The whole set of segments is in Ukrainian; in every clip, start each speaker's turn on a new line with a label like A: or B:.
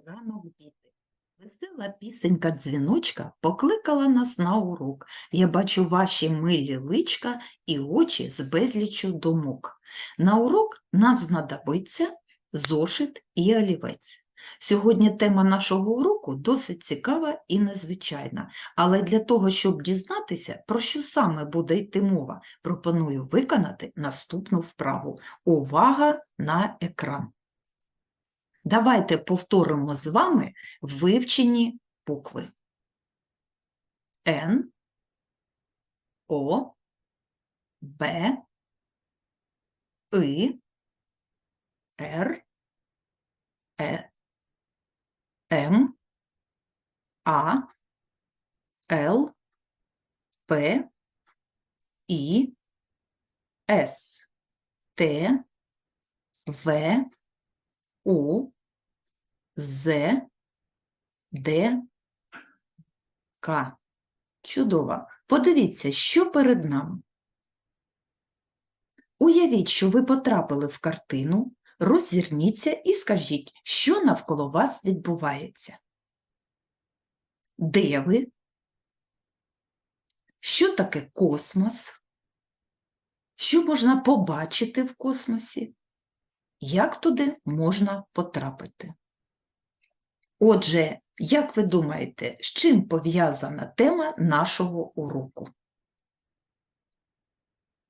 A: Ранок, діти. Весела пісенька дзвіночка покликала нас на урок. Я бачу ваші милі личка і очі з безліччю думок. На урок нам знадобиться зошит і олівець. Сьогодні тема нашого уроку досить цікава і незвичайна, але для того, щоб дізнатися, про що саме буде йти мова, пропоную виконати наступну вправу. Увага на екран! Давайте повторимо з вами вивчені букви. Н, О, Б, И, Р, Е, М, А, Л, П, І, С, Т, В, У, З, Д, К. Чудово. Подивіться, що перед нами. Уявіть, що ви потрапили в картину, роззирніться і скажіть, що навколо вас відбувається. Де ви? Що таке космос? Що можна побачити в космосі? Як туди можна потрапити? Отже, як ви думаєте, з чим пов'язана тема нашого уроку?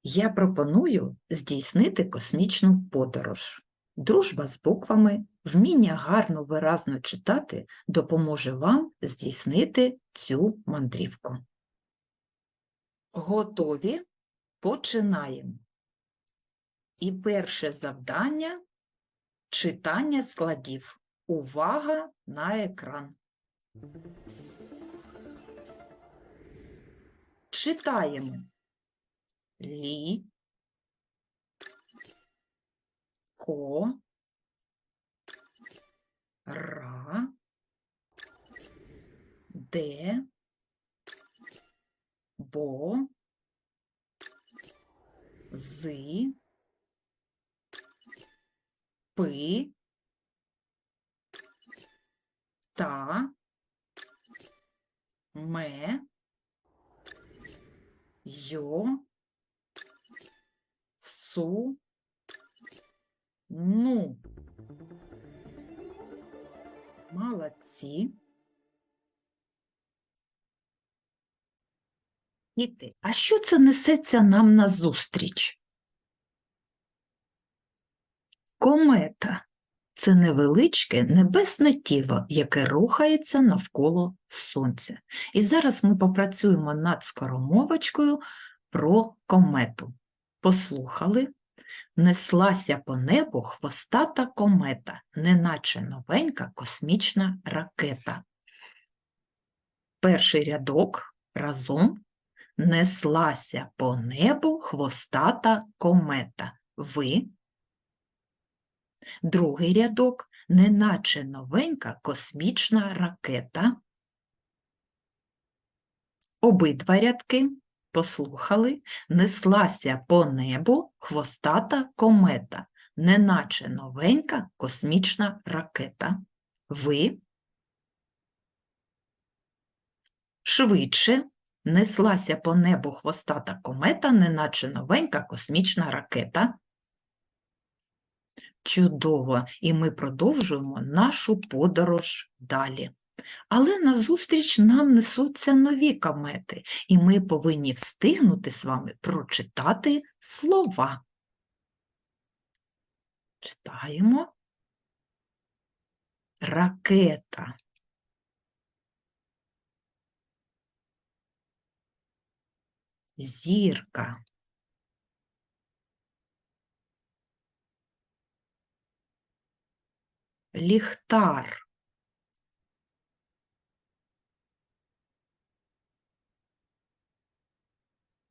A: Я пропоную здійснити космічну подорож. Дружба з буквами, вміння гарно виразно читати допоможе вам здійснити цю мандрівку. Готові? Починаємо. І перше завдання читання складів. Увага на екран. Читаємо. Лі, ко, ра, де, бо, зи, пи, та, ме, йо, су, ну. Молодці. Діти, а що це несеться нам назустріч? Комета це невеличке небесне тіло, яке рухається навколо Сонця. І зараз ми попрацюємо над скоромовочкою про комету. Послухали, неслася по небу хвостата комета, неначе новенька космічна ракета. Перший рядок разом неслася по небу хвостата комета. Ви Другий рядок неначе новенька космічна ракета. Обидва рядки послухали, неслася по небу хвостата комета, неначе новенька космічна ракета. Ви швидше неслася по небу хвостата комета, неначе новенька космічна ракета. Чудово, і ми продовжуємо нашу подорож далі. Але назустріч нам несуться нові комети, і ми повинні встигнути з вами прочитати слова. Читаємо. Ракета. Зірка. Ліхтар.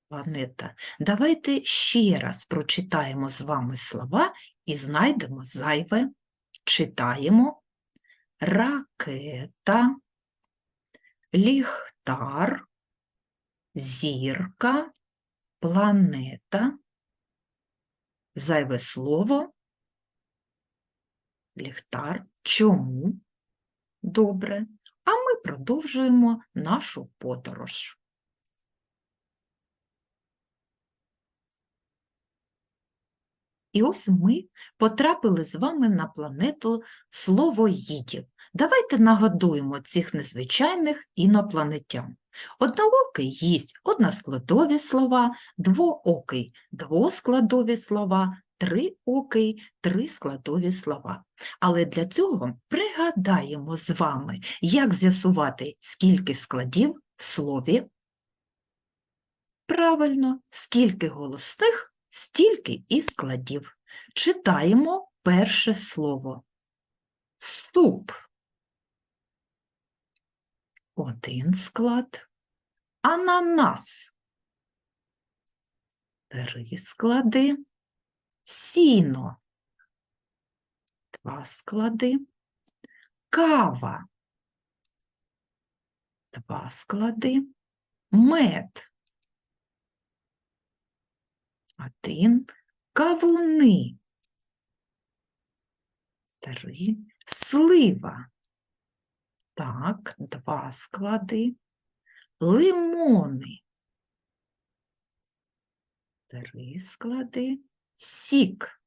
A: Планета. Давайте ще раз прочитаємо з вами слова і знайдемо зайве. Читаємо ракета, ліхтар, зірка, планета, зайве слово ліхтар. Чому? Добре. А ми продовжуємо нашу подорож. І ось ми потрапили з вами на планету словоїдів. Давайте нагодуємо цих незвичайних інопланетян. Одноокий їсть односкладові слова, двоокий двоскладові слова, триокий трискладові слова. Але для цього пригадаємо з вами, як з'ясувати, скільки складів в слові. Правильно, скільки голосних, стільки і складів. Читаємо перше слово. Суп. Один склад. Ананас. Три склади. Сіно. Два склади. Кава. Два склади. Мед. Один. Кавуни. Три. Слива. Так, два склади. Лимони. Три склади. Сік.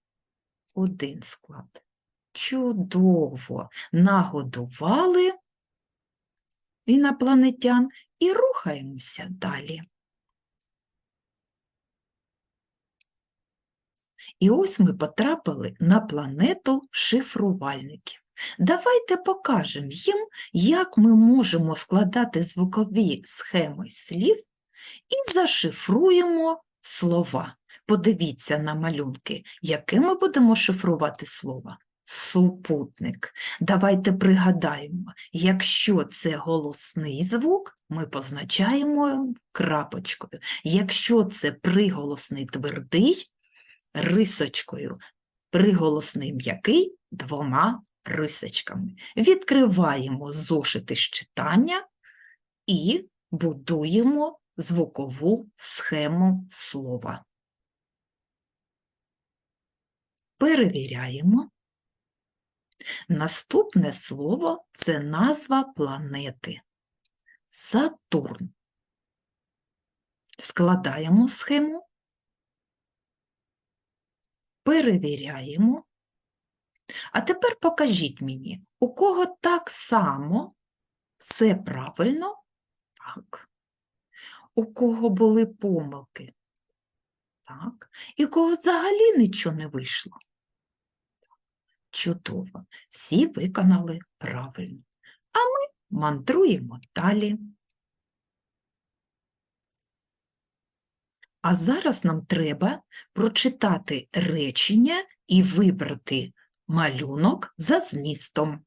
A: Один склад. Чудово. Нагодували інопланетян і рухаємося далі. І ось ми потрапили на планету шифрувальників. Давайте покажемо їм, як ми можемо складати звукові схеми слів і зашифруємо слова. Подивіться на малюнки, яке ми будемо шифрувати слова. Супутник. Давайте пригадаємо, якщо це голосний звук, ми позначаємо крапочкою. Якщо це приголосний твердий, рисочкою, приголосний м'який двома рисочками. Відкриваємо зошити з читання і будуємо звукову схему слова. Перевіряємо. Наступне слово це назва планети. Сатурн. Складаємо схему. Перевіряємо. А тепер покажіть мені, у кого так само все правильно, так. У кого були помилки, так. І у кого взагалі нічого не вийшло. Чудово. Всі виконали правильно. А ми мандруємо далі. А зараз нам треба прочитати речення і вибрати малюнок за змістом.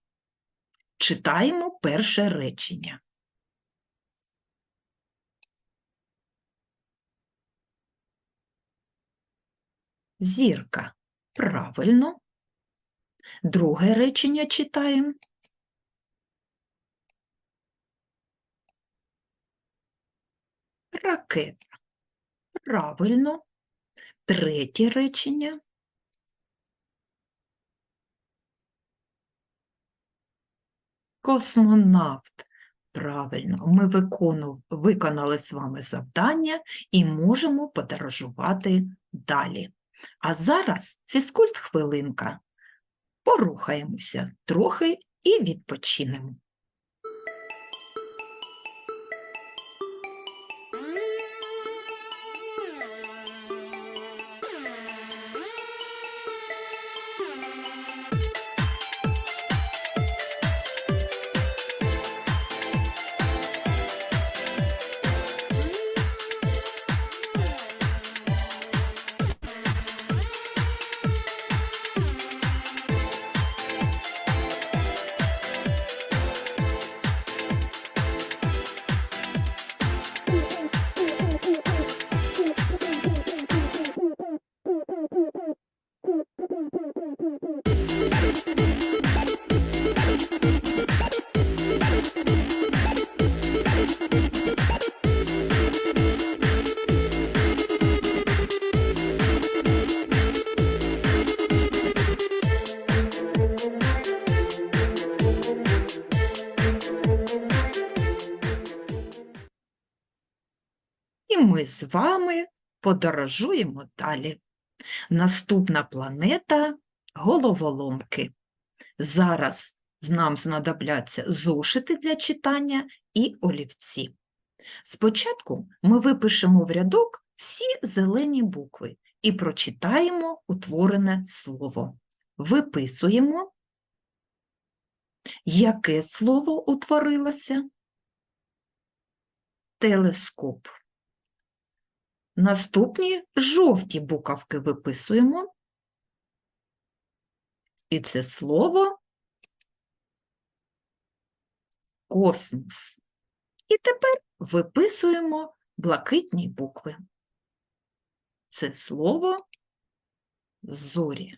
A: Читаємо перше речення. Зірка. Правильно. Друге речення читаємо. Ракета. Правильно. Третє речення. Космонавт. Правильно, ми виконали з вами завдання і можемо подорожувати далі. А зараз фізкульт хвилинка. Порухаємося трохи і відпочинемо. З вами подорожуємо далі. Наступна планета головоломки. Зараз нам знадобляться зошити для читання і олівці. Спочатку ми випишемо в рядок всі зелені букви і прочитаємо утворене слово. Виписуємо, яке слово утворилося? Телескоп. Наступні жовті буковки виписуємо. І це слово космос. І тепер виписуємо блакитні букви. Це слово зорі.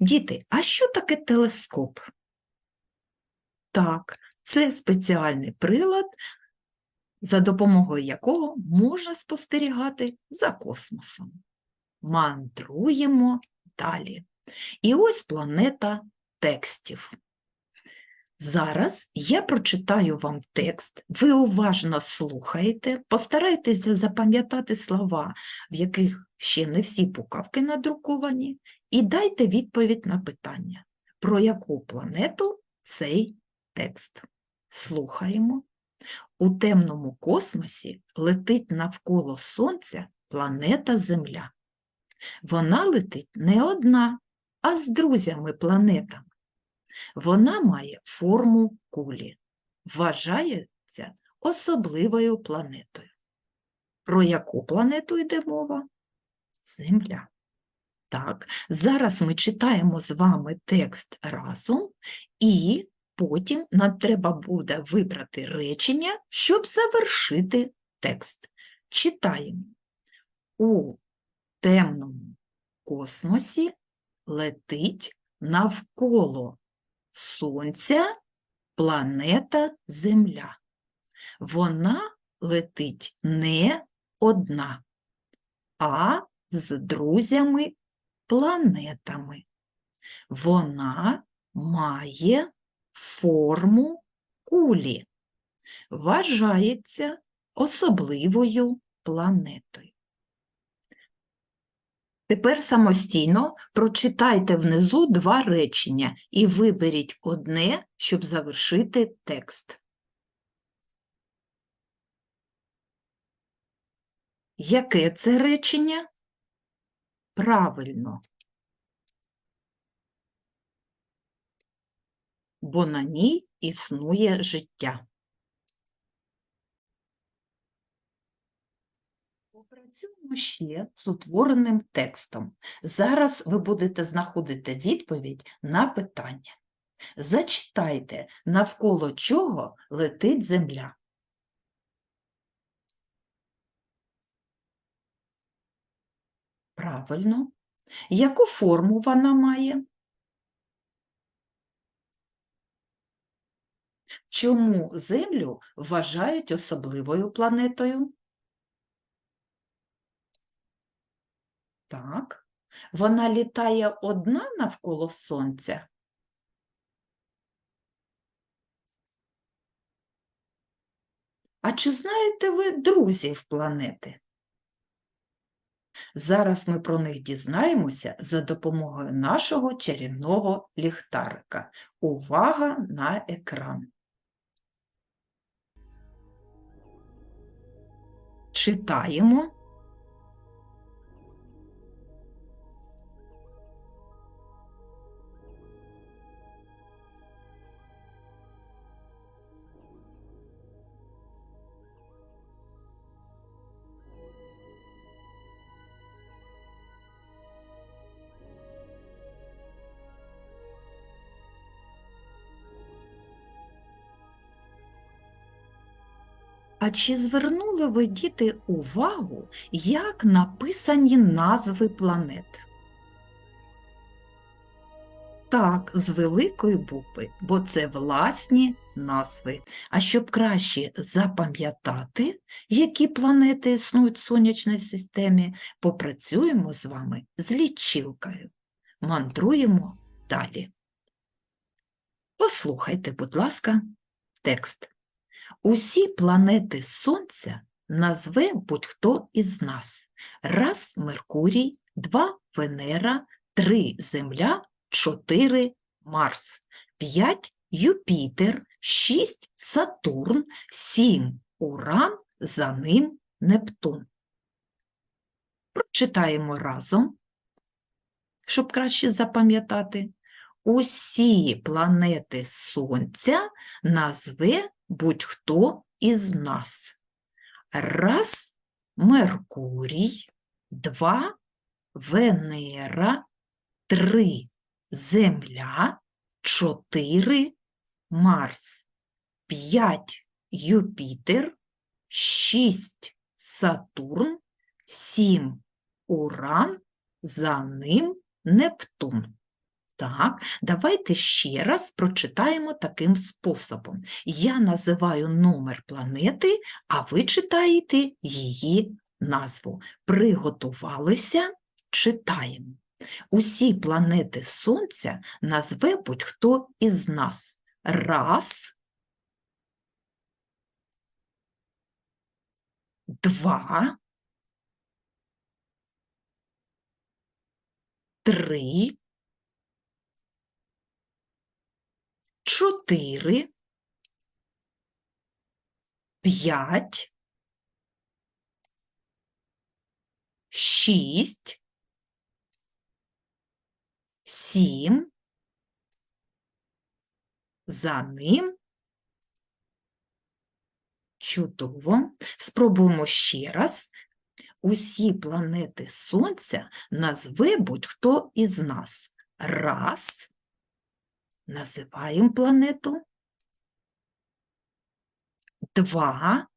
A: Діти, а що таке телескоп? Так, це спеціальний прилад, за допомогою якого можна спостерігати за космосом. Мандруємо далі. І ось планета текстів. Зараз я прочитаю вам текст, ви уважно слухаєте, постарайтеся запам'ятати слова, в яких ще не всі пукавки надруковані, і дайте відповідь на питання, про яку планету цей текст. Слухаємо. У темному космосі летить навколо Сонця планета Земля. Вона летить не одна, а з друзями планетами. Вона має форму кулі, вважається особливою планетою. Про яку планету йде мова? Земля. Так, зараз ми читаємо з вами текст разом, і потім нам треба буде вибрати речення, щоб завершити текст. Читаємо. У темному космосі летить навколо Сонця планета Земля. Вона летить не одна, а з друзями планетами. Вона має форму кулі, вважається особливою планетою. Тепер самостійно прочитайте внизу два речення і виберіть одне, щоб завершити текст. Яке це речення? Правильно. Бо на ній існує життя. Попрацюємо ще з утвореним текстом. Зараз ви будете знаходити відповідь на питання. Зачитайте, навколо чого летить земля. Правильно. Яку форму вона має? Чому Землю вважають особливою планетою? Так. Вона літає одна навколо Сонця? А чи знаєте ви друзів планети? Зараз ми про них дізнаємося за допомогою нашого чарівного ліхтарика. Увага на екран. Читаємо. А чи звернули ви, діти, увагу, як написані назви планет? Так, з великої букви, бо це власні назви. А щоб краще запам'ятати, які планети існують в сонячній системі, попрацюємо з вами з лічилкою. Мандруємо далі. Послухайте, будь ласка, текст. Усі планети Сонця назве будь-хто із нас. Раз Меркурій, два Венера, три Земля, чотири Марс, п'ять Юпітер, шість Сатурн, сім Уран, за ним Нептун. Прочитаємо разом, щоб краще запам'ятати. Усі планети Сонця назве будь-хто із нас. Раз Меркурій, два Венера, три Земля, чотири Марс, п'ять Юпітер, шість Сатурн, сім Уран, за ним Нептун. Так, давайте ще раз прочитаємо таким способом. Я називаю номер планети, а ви читаєте її назву. Приготувалися, читаємо. Усі планети Сонця назве будь-хто із нас. Раз, два, три, чотири, п'ять, шість, сім, за ним. Чудово. Спробуємо ще раз. Усі планети Сонця назве будь-хто із нас. Раз. Називаємо планету. Два.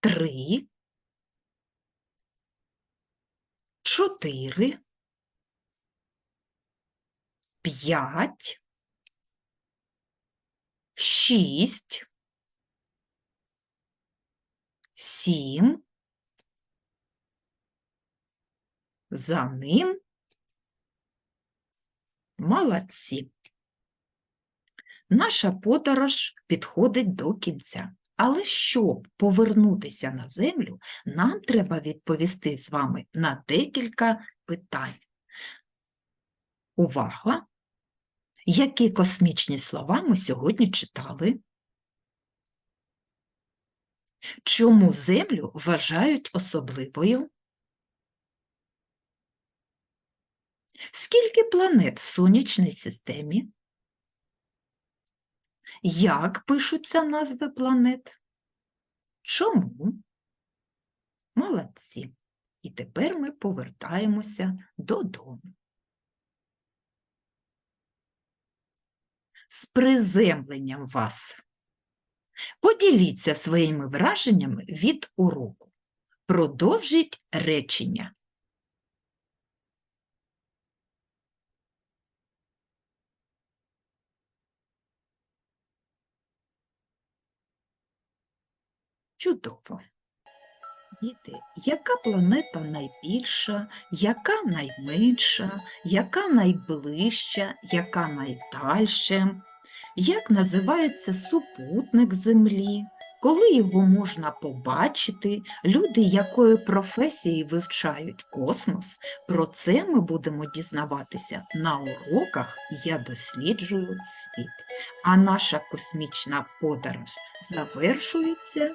A: Три. Чотири. П'ять. Шість. Сім. За ним Молодці. Наша подорож підходить до кінця. Але щоб повернутися на землю, нам треба відповісти з вами на декілька питань. Увага! Які космічні слова ми сьогодні читали? Чому Землю вважають особливою? Скільки планет в сонячній системі? Як пишуться назви планет? Чому? Молодці. І тепер ми повертаємося додому. З приземленням вас. Поділіться своїми враженнями від уроку. Продовжіть речення. Чудово. Діти, яка планета найбільша, яка найменша, яка найближча, яка найдальша? Як називається супутник Землі? Коли його можна побачити, люди якої професії вивчають космос, про це ми будемо дізнаватися на уроках Я досліджую світ. А наша космічна подорож завершується.